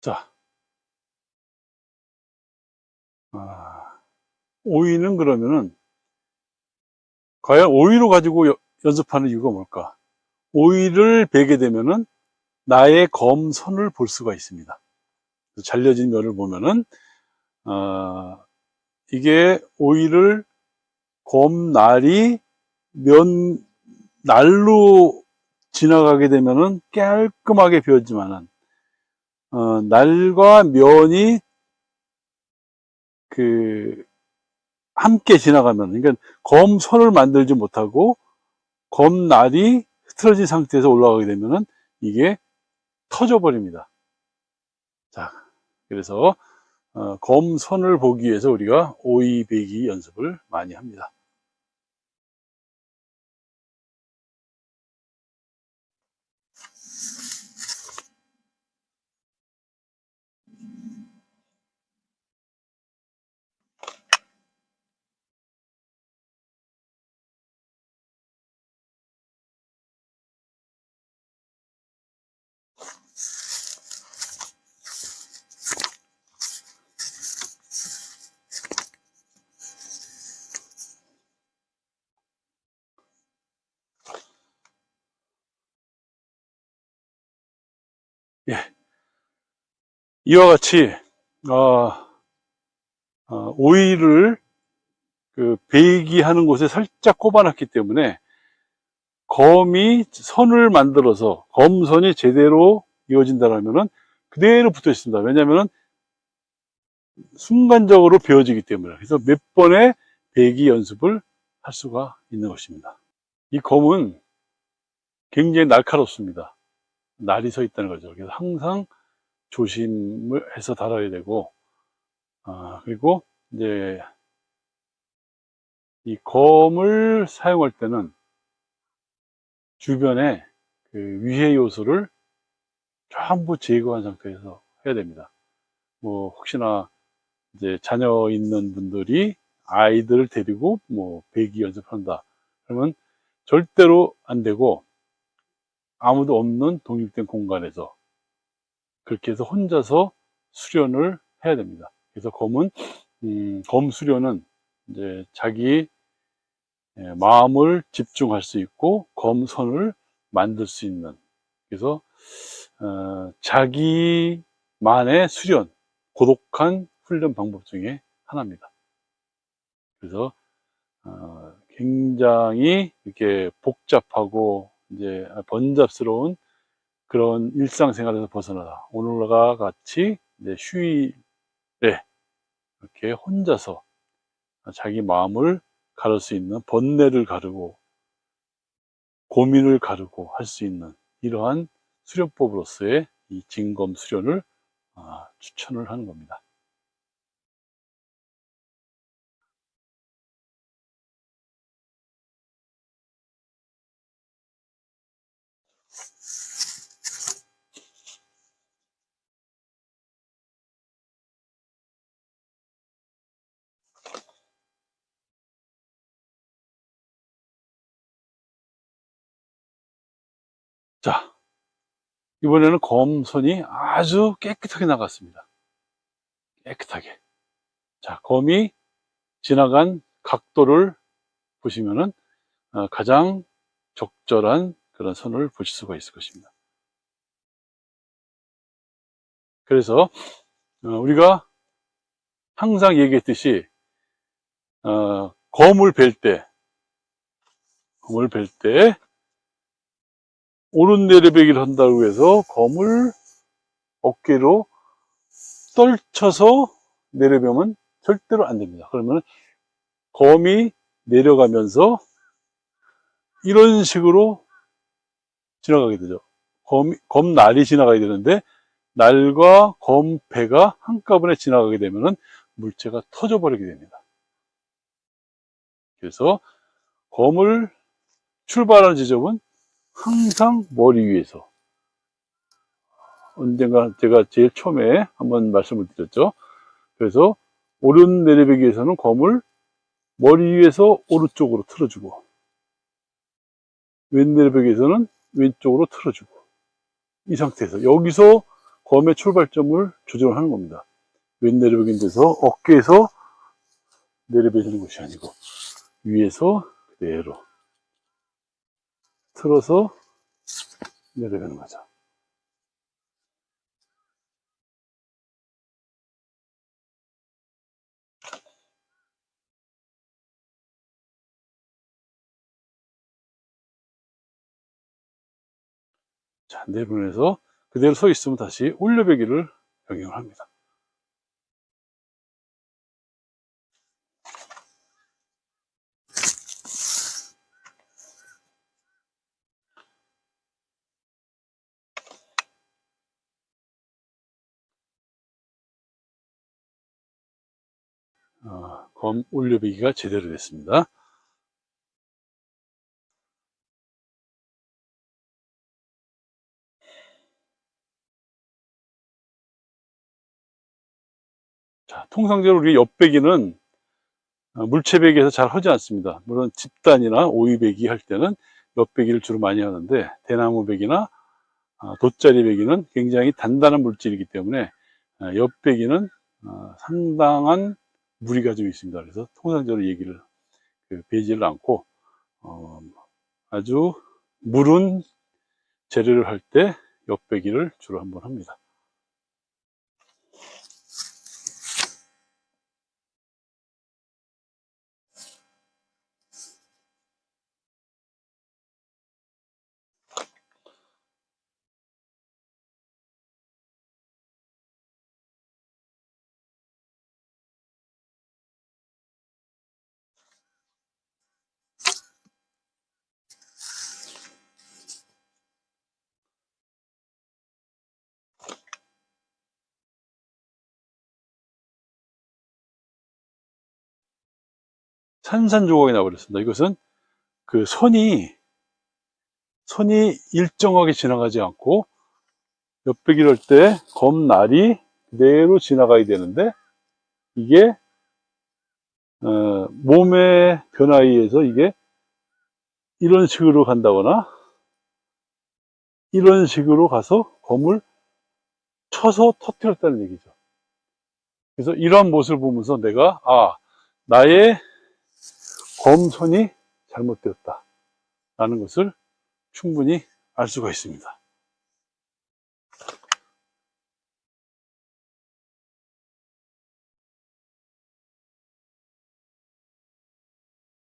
자. 아, 오이는 그러면은, 과연 오이로 가지고 여- 연습하는 이유가 뭘까? 오이를 베게 되면은, 나의 검선을 볼 수가 있습니다. 잘려진 면을 보면은, 어, 이게 오이를 검날이 면, 날로 지나가게 되면은 깔끔하게 비었지만은, 어, 날과 면이 그 함께 지나가면 그러니까 검선을 만들지 못하고 검날이 흐트러진 상태에서 올라가게 되면은 이게 터져 버립니다. 자, 그래서 어, 검선을 보기 위해서 우리가 오이 배기 연습을 많이 합니다. 이와 같이 어, 어, 오이를 그 배기하는 곳에 살짝 꼽아놨기 때문에 검이 선을 만들어서 검선이 제대로 이어진다면은 그대로 붙어 있습니다. 왜냐하면 순간적으로 베어지기 때문에 그래서 몇 번의 배기 연습을 할 수가 있는 것입니다. 이 검은 굉장히 날카롭습니다. 날이 서 있다는 거죠. 그래서 항상 조심을 해서 달아야 되고, 아, 그리고 이제 이 검을 사용할 때는 주변에 그 위해 요소를 전부 제거한 상태에서 해야 됩니다. 뭐, 혹시나 이제 자녀 있는 분들이 아이들을 데리고 뭐, 배기 연습한다. 그러면 절대로 안 되고, 아무도 없는 독립된 공간에서 그렇게 해서 혼자서 수련을 해야 됩니다. 그래서 검은 음, 검 수련은 이제 자기 예, 마음을 집중할 수 있고 검선을 만들 수 있는 그래서 어, 자기만의 수련 고독한 훈련 방법 중에 하나입니다. 그래서 어, 굉장히 이렇게 복잡하고 이제 번잡스러운 그런 일상생활에서 벗어나다 오늘과 같이 이제 휴일에 이렇게 혼자서 자기 마음을 가를 수 있는 번뇌를 가르고 고민을 가르고 할 수 있는 이러한 수련법으로서의 이 진검 수련을 아, 추천을 하는 겁니다. 자, 이번에는 검선이 아주 깨끗하게 나갔습니다. 깨끗하게. 자, 검이 지나간 각도를 보시면은 어, 가장 적절한 그런 선을 보실 수가 있을 것입니다. 그래서 어, 우리가 항상 얘기했듯이 어, 검을 벨 때, 검을 벨때 오른 내리배기를 한다고 해서 검을 어깨로 떨쳐서 내려보면 절대로 안 됩니다. 그러면 검이 내려가면서 이런 식으로 지나가게 되죠. 검, 검날이 지나가야 되는데 날과 검패가 한꺼번에 지나가게 되면 물체가 터져버리게 됩니다. 그래서 검을 출발하는 지점은 항상 머리 위에서 언젠가 제가 제일 처음에 한번 말씀을 드렸죠. 그래서 오른 내리배기 에서는 검을 머리 위에서 오른쪽으로 틀어주고 왼 내리배기 에서는 왼쪽으로 틀어주고 이 상태에서 여기서 검의 출발점을 조정하는 겁니다. 왼 내려보긴 돼서 어깨에서 내려베는 것이 아니고 위에서 그대로 틀어서 내려가는 거죠. 자, 내보내서 그대로 서 있으면 다시 올려배기를 병행을 합니다. 어, 검 올려배기가 제대로 됐습니다. 자, 통상적으로 우리 옆배기는 어, 물체배기에서 잘 하지 않습니다. 물론 집단이나 오이배기 할 때는 옆배기를 주로 많이 하는데 대나무배기나 어, 돗자리배기는 굉장히 단단한 물질이기 때문에 어, 옆배기는 어, 상당한 무리가 좀 있습니다. 그래서 통상적으로 얘기를 그, 배지를 않고 어, 아주 물은 재료를 할 때 옆배기를 주로 한번 합니다. 산산조각이 나버렸습니다. 이것은 그 선이 선이 일정하게 지나가지 않고 옆배기를 할때 검날이 그대로 지나가야 되는데 이게 어, 몸의 변화에 의해서 이게 이런 식으로 간다거나 이런 식으로 가서 검을 쳐서 터뜨렸다는 얘기죠. 그래서 이러한 모습을 보면서 내가 아 나의 검선이 잘못되었다 라는 것을 충분히 알 수가 있습니다.